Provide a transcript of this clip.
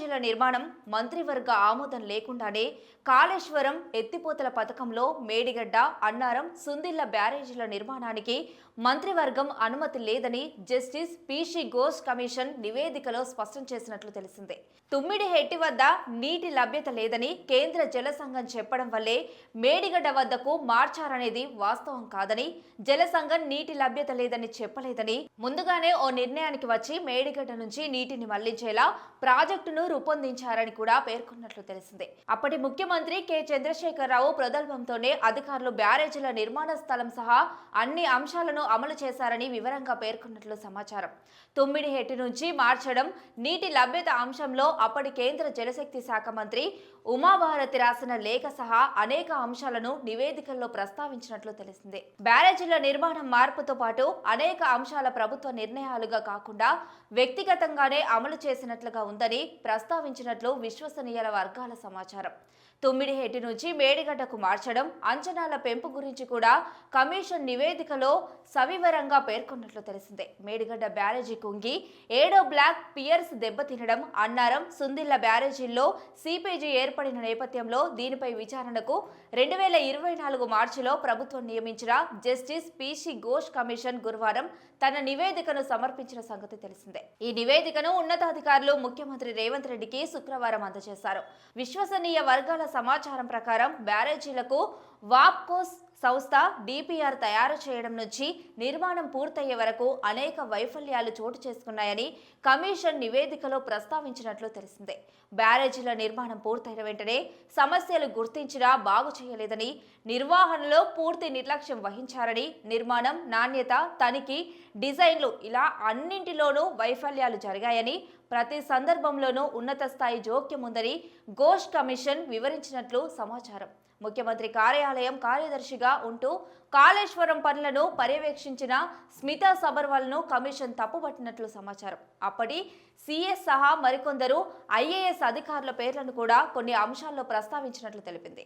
బ్యారేజీల నిర్మాణం మంత్రివర్గ ఆమోదం లేకుండానే కాళేశ్వరం ఎత్తిపోతల పథకంలో మేడిగడ్డ అన్నారం సుందిళ్ళ బ్యారేజీల నిర్మాణానికి మంత్రివర్గం అనుమతి లేదని జస్టిస్ పిషి ఘోష్ కమిషన్ నివేదికలో స్పష్టం చేసినట్లు తెలిసింది. తుమ్మిడిహెట్టి వద్ద నీటి లభ్యత లేదని కేంద్ర జల సంఘం చెప్పడం వల్లే మేడిగడ్డ వద్దకు మార్చారనేది వాస్తవం కాదని జల సంఘం నీటి లభ్యత లేదని చెప్పలేదని ముందుగానే ఓ నిర్ణయానికి వచ్చి మేడిగడ్డ నుంచి నీటిని మళ్ళించేలా ప్రాజెక్టును రూపొందించారని కూడా పేర్కొన్నట్లు తెలిసింది. అప్పటి ముఖ్యమంత్రి కె. చంద్రశేఖరరావు ప్రగల్భంతోనే అధికారులు బ్యారేజీల నిర్మాణ స్థలం సహా అన్ని అంశాలను అమలు చేశారని వివరంగా పేర్కొన్నట్లు సమాచారం. తొమ్మిది నుంచి మార్చడం నీటి లభ్యత అంశంలో అప్పటి కేంద్ర జలశక్తి శాఖ మంత్రి ఉమాభారతి రాసిన లేఖ సహా అనేక అంశాలను నివేదికల్లో ప్రస్తావించినట్లు తెలిసిందే. బ్యారేజీల నిర్మాణం మార్పుతో పాటు అనేక అంశాల ప్రభుత్వ నిర్ణయాలుగా కాకుండా వ్యక్తిగతంగానే అమలు చేసినట్లుగా ఉందని ప్రస్తావించినట్లు విశ్వసనీయ వర్గాల సమాచారం. తుమ్మిడిహేటి నుంచి మేడిగడ్డకు మార్చడం అంచనాల పెంపు గురించి కూడా కమిషన్ నివేదికలో సవివరంగా పేర్కొన్నట్లు తెలిసిందే. మేడిగడ్డ బ్యారేజీ కుంగి ఏడో బ్లాక్ పియర్స్ దెబ్బతినడం అన్నారం సుందిళ్ళ బ్యారేజీల్లో సిపేజీ ఏర్పడిన నేపథ్యంలో దీనిపై విచారణకు రెండు వేల ఇరవై నాలుగు మార్చిలో ప్రభుత్వం నియమించిన జస్టిస్ పిసి ఘోష్ కమిషన్ గురువారం తన నివేదికను సమర్పించిన సంగతి తెలిసిందే. ఈ నివేదికను ఉన్నతాధికారులు ముఖ్యమంత్రి రేవంత్ రెడ్డికి శుక్రవారం అందజేశారు. విశ్వసనీయ వర్గాల సమాచారం ప్రకారం బ్యారేజీలకు వాప్కోస్ సంస్థ డిపిఆర్ తయారు చేయడం నుంచి నిర్మాణం పూర్తయ్యే వరకు అనేక వైఫల్యాలు చోటు చేసుకున్నాయని కమిషన్ నివేదికలో ప్రస్తావించినట్లు తెలిసిందే. బ్యారేజీల నిర్మాణం పూర్తయిన వెంటనే సమస్యలు గుర్తించినా బాగు చేయలేదని నిర్వహణలో పూర్తి నిర్లక్ష్యం వహించారని నిర్మాణం నాణ్యత తనిఖీ డిజైన్లు ఇలా అన్నింటిలోనూ వైఫల్యాలు జరిగాయని ప్రతి సందర్భంలోనూ ఉన్నత స్థాయి జోక్యం ఉందని ఘోష్ కమిషన్ వివరించినట్లు సమాచారం. ముఖ్యమంత్రి కార్యాలయం కార్యదర్శిగా ఉంటూ కాళేశ్వరం పనులను పర్యవేక్షించిన స్మితా సబర్వాల్ను కమిషన్ తప్పుపట్టినట్లు సమాచారం. అప్పటి సీఎస్ సహా మరికొందరు ఐఏఎస్ అధికారుల పేర్లను కూడా కొన్ని అంశాల్లో ప్రస్తావించినట్లు తెలిపింది.